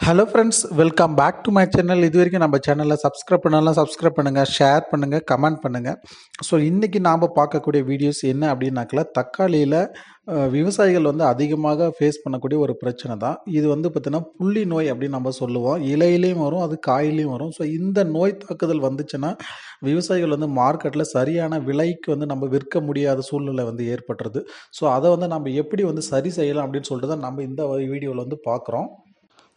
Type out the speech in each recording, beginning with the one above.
Hello friends welcome back to my channel இது வரைக்கும் நம்ம சேனலில் சப்ஸ்கிரைப் பண்ணலாம் சப்ஸ்கிரைப் பண்ணுங்கள் ஷேர் பண்ணுங்கள் கமெண்ட் பண்ணுங்கள் ஸோ இன்றைக்கி நாம் பார்க்கக்கூடிய வீடியோஸ் என்ன அப்படின்னாக்கல தக்காளியில் விவசாயிகள் வந்து அதிகமாக ஃபேஸ் பண்ணக்கூடிய ஒரு பிரச்சனை தான். இது வந்து பார்த்திங்கன்னா புள்ளி நோய் அப்படின்னு நம்ம சொல்லுவோம். இலையிலையும் வரும் அது காயிலையும் வரும். ஸோ இந்த நோய் தாக்குதல் வந்துச்சுன்னா விவசாயிகள் வந்து மார்க்கெட்டில் சரியான விலைக்கு வந்து நம்ம விற்க முடியாத சூழ்நிலை வந்து ஏற்பட்டுறது ஸோ அதை வந்து நம்ம எப்படி வந்து சரி செய்யலாம் அப்படின்னு சொல்லிட்டு தான் நம்ம இந்த வீடியோவில் வந்து பார்க்குறோம்.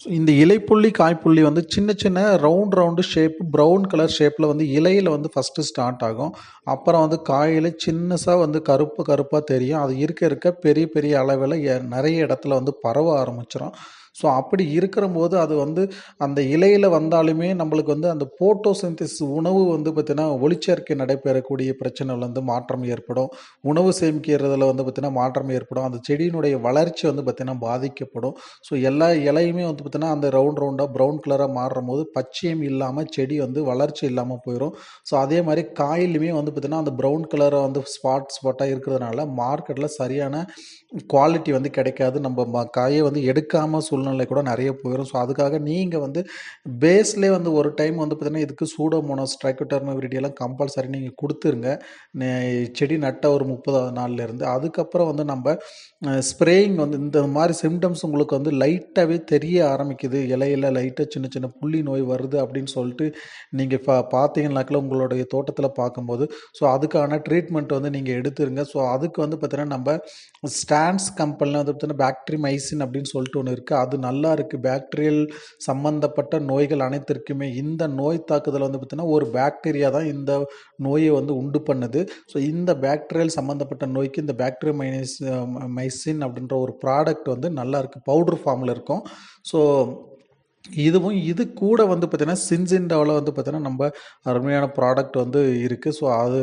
ஸோ இந்த இலைப்புள்ளி காய்ப்புள்ளி வந்து சின்ன சின்ன round round shape brown colour ஷேப்பில் வந்து இலையில் வந்து ஃபஸ்ட்டு ஸ்டார்ட் ஆகும். அப்புறம் வந்து காயில் சின்னசாக வந்து கருப்பு கருப்பாக தெரியும். அது இருக்க இருக்க பெரிய பெரிய அளவில் எ- நிறைய இடத்துல வந்து பரவ ஆரம்பிச்சிடும் ஸோ அப்படி இருக்கிற போது அது வந்து அந்த இலையில் வந்தாலுமே நம்மளுக்கு வந்து அந்த போட்டோசிந்தசிஸ் உணவு வந்து பார்த்திங்கன்னா ஒளிச்சேர்க்கை நடைபெறக்கூடிய பிரச்சனைகள் வந்து மாற்றம் ஏற்படும். உணவு சேமிக்கிறதுல வந்து பார்த்திங்கன்னா மாற்றம் ஏற்படும். அந்த செடியினுடைய வளர்ச்சி வந்து பார்த்திங்கன்னா பாதிக்கப்படும். ஸோ எல்லா இலையுமே வந்து பார்த்திங்கன்னா அந்த ரவுண்ட் ரவுண்டாக ப்ரௌன் கலராக மாறும் போது பச்சையும் இல்லாமல் செடி வந்து வளர்ச்சி இல்லாமல் போயிடும் ஸோ அதே மாதிரி காயிலுமே வந்து பார்த்திங்கன்னா அந்த ப்ரௌன் கலராக வந்து ஸ்பாட் ஸ்பாட்டாக இருக்கிறதுனால மார்க்கெட்டில் சரியான குவாலிட்டி வந்து கிடைக்காது. நம்ம ம- காயை வந்து எடுக்காமல் சூழ்நிலை கூட நிறைய போயிடும் ஸோ அதுக்காக நீங்கள் வந்து பேஸ்லேயே வந்து ஒரு டைம் வந்து பார்த்திங்கன்னா இதுக்கு சூடோமோனோஸ் ட்ரைக்கோட்டர்மவிரிடி கம்பல்சரி நீங்கள் கொடுத்துருங்க. செடி நட்ட ஒரு முப்பதாவது நாள்லேருந்து அதுக்கப்புறம் வந்து நம்ம ஸ்ப்ரேயிங் வந்து இந்த மாதிரி சிம்டம்ஸ் உங்களுக்கு வந்து லைட்டாகவே தெரிய ஆரம்பிக்குது. இலையில லைட்டாக சின்ன சின்ன புள்ளி நோய் வருது அப்படின்னு சொல்லிட்டு நீங்கள் பா பார்த்தீங்கன்னாக்கில் உங்களுடைய தோட்டத்தில் பார்க்கும்போது ஸோ அதுக்கான ட்ரீட்மெண்ட் வந்து நீங்கள் எடுத்துருங்க. ஸோ அதுக்கு வந்து பார்த்தீங்கன்னா நம்ம ஸ்டான்ஸ் கம்பெனியில் வந்து பார்த்தீங்கன்னா பேக்டரி மைசின் அப்படின்னு சொல்லிட்டு ஒன்று இருக்குது அது நல்லா இருக்குது பேக்டீரியல் சம்மந்தப்பட்ட நோய்கள் அனைத்திற்குமே இந்த நோய் தாக்குதல் வந்து பார்த்திங்கன்னா ஒரு பேக்டீரியா தான் இந்த நோயை வந்து உண்டு பண்ணுது. ஸோ இந்த பேக்டீரியல் சம்மந்தப்பட்ட நோய்க்கு இந்த பேக்டீரியா மைனஸ் மைசின் அப்படின்ற ஒரு ப்ராடக்ட் வந்து நல்லா இருக்குது பவுடர் ஃபார்மில் இருக்கும். ஸோ இதுவும் இது கூட வந்து பார்த்தீங்கன்னா சின்சிண்டாவில் வந்து பார்த்தீங்கன்னா நம்ம அருமையான ப்ராடக்ட் வந்து இருக்குது ஸோ அது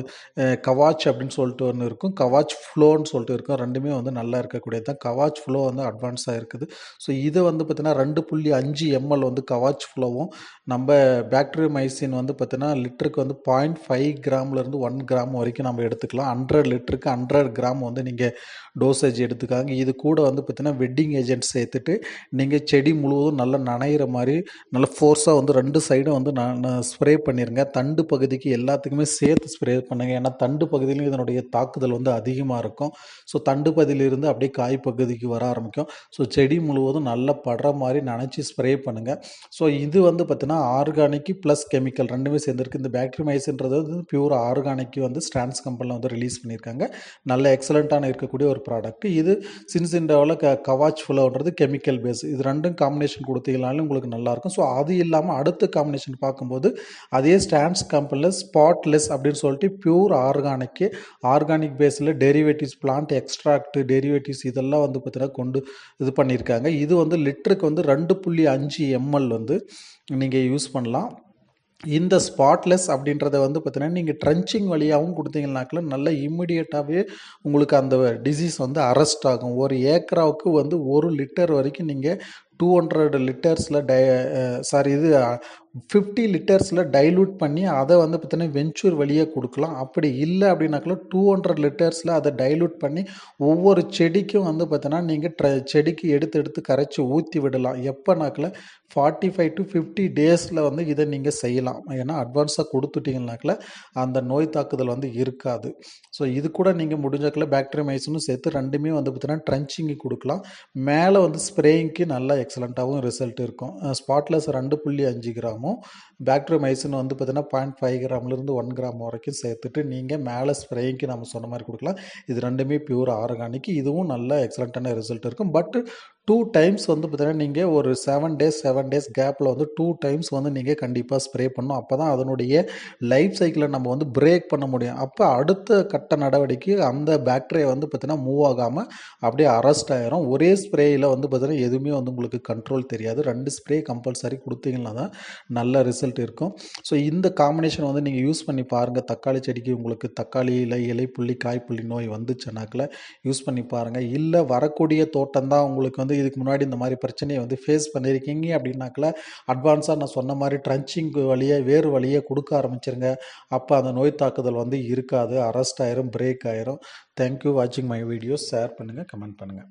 கவாச் அப்படின்னு சொல்லிட்டு ஒன்று இருக்கும். கவாச் ஃப்ளோன்னு சொல்லிட்டு இருக்கும். ரெண்டுமே வந்து நல்லா இருக்கக்கூடியது தான். கவாச் ஃப்ளோ வந்து அட்வான்ஸாக இருக்குது. ஸோ இது வந்து பார்த்தீங்கன்னா ரெண்டு புள்ளி அஞ்சு எம்எல் வந்து கவாச் ஃப்ளோவும் நம்ம பாக்டீரியா மைசின் வந்து பார்த்தீங்கன்னா லிட்டருக்கு வந்து பாயிண்ட் ஃபைவ் கிராம்லேருந்து ஒன் கிராம் வரைக்கும் நம்ம எடுத்துக்கலாம். ஹண்ட்ரட் லிட்டருக்கு ஹண்ட்ரட் கிராம் வந்து நீங்கள் டோசேஜ் எடுத்துக்காங்க. இது கூட வந்து பார்த்தீங்கன்னா வெட்டிங் ஏஜென்ட் சேர்த்துட்டு நீங்கள் செடி முழுவதும் நல்லா நனையிற மாதிரி நல்ல ஃபோர்ஸாக வந்து ரெண்டு சைடும் வந்து நான் ஸ்ப்ரே பண்ணிடுங்க தண்டு பகுதிக்கு எல்லாத்துக்குமே சேர்த்து ஸ்ப்ரே பண்ணுங்கள் ஏன்னா தண்டு பகுதியிலும் இதனுடைய தாக்குதல் வந்து அதிகமாக இருக்கும். ஸோ தண்டு பகுதியிலிருந்து அப்படியே காய் பகுதிக்கு வர ஆரம்பிக்கும். ஸோ செடி முழுவதும் நல்லா படுற மாதிரி நனைச்சி ஸ்ப்ரே பண்ணுங்கள் ஸோ இது வந்து பார்த்திங்கன்னா ஆர்கானிக் ப்ளஸ் கெமிக்கல் ரெண்டுமே சேர்ந்துருக்கு. இந்த பேக்டரிமைஸ்ன்றது வந்து பியூர் ஆர்கானிக் வந்து ஸ்டான்ஸ் கம்பெனியில் வந்து ரிலீஸ் பண்ணியிருக்காங்க. நல்ல எக்ஸலண்ட்டான இருக்கக்கூடிய ஒரு ப்ராடக்ட் இது சின்சிண்டாவில் க கவாச் ஃபுல்லோன்றது கெமிக்கல் பேஸ் இது ரெண்டும் காம்பினேஷன் கொடுத்தீங்கனாலும் உங்களுக்கு நல்லாயிருக்கும் ஸோ அது இல்லாமல் அடுத்த காம்பினேஷன் பார்க்கும்போது அதே ஸ்டாண்ட்ஸ் கம்பெனியில் ஸ்பாட்லெஸ் அப்படின்னு சொல்லிட்டு பியூர் ஆர்கானிக்கு ஆர்கானிக் பேஸில் டெரிவேட்டிவ்ஸ் பிளான்ட் எக்ஸ்ட்ராக்ட் டெரிவேட்டிவ்ஸ் இதெல்லாம் வந்து பார்த்தீங்கன்னா கொண்டு இது பண்ணியிருக்காங்க. இது வந்து லிட்டருக்கு வந்து ரெண்டு புள்ளி அஞ்சு எம்எல் வந்து நீங்கள் யூஸ் பண்ணலாம். இந்த ஸ்பாட்லெஸ் அப்படின்றத வந்து பார்த்தீங்கன்னா நீங்கள் ட்ரென்ச்சிங் வழியாகவும் கொடுத்தீங்கன்னாக்கில் நல்ல இம்மிடியட்டாகவே உங்களுக்கு அந்த டிசீஸ் வந்து அரெஸ்ட் ஆகும். ஒரு ஏக்கராவுக்கு வந்து ஒரு லிட்டர் வரைக்கும் நீங்கள் டூ ஹண்ட்ரட் லிட்டர்ஸில் டை சாரி இது ஃபிஃப்டி லிட்டர்ஸில் டைலூட் பண்ணி அதை வந்து பார்த்தீங்கன்னா வெஞ்சூர் வழியாக கொடுக்கலாம். அப்படி இல்லை அப்படின்னாக்கல டூ ஹண்ட்ரட் லிட்டர்ஸில் அதை டைலூட் பண்ணி ஒவ்வொரு செடிக்கும் வந்து பார்த்தீங்கன்னா நீங்கள் ட்ர செடிக்கு எடுத்து எடுத்து கரைச்சி ஊற்றி விடலாம். எப்போனாக்கில் ஃபார்ட்டி ஃபைவ் டு ஃபிஃப்டி டேஸில் வந்து இதை நீங்கள் செய்யலாம். ஏன்னா அட்வான்ஸாக கொடுத்துட்டிங்கனாக்கில் அந்த நோய் தாக்குதல் வந்து இருக்காது. ஸோ இது கூட நீங்கள் முடிஞ்சாக்கில் பேக்டீரியமைசனும் சேர்த்து ரெண்டுமே வந்து பார்த்தீங்கன்னா ட்ரன்ச்சிங்கு கொடுக்கலாம். மேலே வந்து ஸ்ப்ரேயிங்க்கு நல்லா எக்ஸலண்ட்டாகவும் ரிசல்ட் இருக்கும். ஸ்பாட்லெஸ் ரெண்டு புள்ளி அஞ்சு கிராம். கிராமும் பாக்டீரியா வந்து பார்த்தீங்கன்னா பாயிண்ட் ஃபைவ் கிராம்லேருந்து ஒன் கிராம் வரைக்கும் சேர்த்துட்டு நீங்கள் மேலே ஸ்ப்ரேயிங்க்கு நம்ம சொன்ன மாதிரி கொடுக்கலாம். இது ரெண்டுமே பியூர் ஆர்கானிக். இதுவும் நல்ல எக்ஸலண்ட்டான ரிசல்ட் இருக்கும். பட் டூ டைம்ஸ் வந்து பார்த்தீங்கன்னா நீங்கள் ஒரு செவன் டேஸ் செவன் டேஸ் கேப்பில் வந்து டூ டைம்ஸ் வந்து நீங்கள் கண்டிப்பாக ஸ்ப்ரே பண்ணணும். அப்போ தான் அதனுடைய லைஃப் சைக்கிளை நம்ம வந்து பிரேக் பண்ண முடியும். அப்போ அடுத்த கட்ட நடவடிக்கை அந்த பேக்டீரியா வந்து பார்த்தீங்கன்னா மூவ் ஆகாமல் அப்படியே அரெஸ்ட் ஆகிரும் ஒரே ஸ்ப்ரேயில் வந்து பார்த்தீங்கன்னா எதுவுமே வந்து உங்களுக்கு கண்ட்ரோல் தெரியாது. ரெண்டு ஸ்ப்ரே கம்பல்சரி கொடுத்தீங்கன்னா தான் நல்ல ரிசல்ட் இருக்கும். ஸோ இந்த காம்பினேஷன் வந்து நீங்கள் யூஸ் பண்ணி பாருங்கள் தக்காளி செடிக்கு உங்களுக்கு தக்காளியில் இலைப்புள்ளி காய்ப்புள்ளி நோய் வந்துச்சுனாக்கில் யூஸ் பண்ணி பாருங்கள் இல்லை வரக்கூடிய தோட்டம் தான் உங்களுக்கு வந்து இதுக்கு முன்னாடி இந்த மாதிரி பிரச்சனையை வந்து ஃபேஸ் பண்ணியிருக்கீங்க அப்படின்னாக்கில் அட்வான்ஸாக நான் சொன்ன மாதிரி ட்ரன்ச்சிங் வழியே வேறு வழியே கொடுக்க ஆரம்பிச்சிருங்க. அப்போ அந்த நோய் தாக்குதல் வந்து இருக்காது. அரெஸ்ட் ஆயிரும் பிரேக் ஆயிரும். தேங்க்யூ வாட்சிங் மை வீடியோஸ் ஷேர் பண்ணுங்கள் கமெண்ட் பண்ணுங்கள்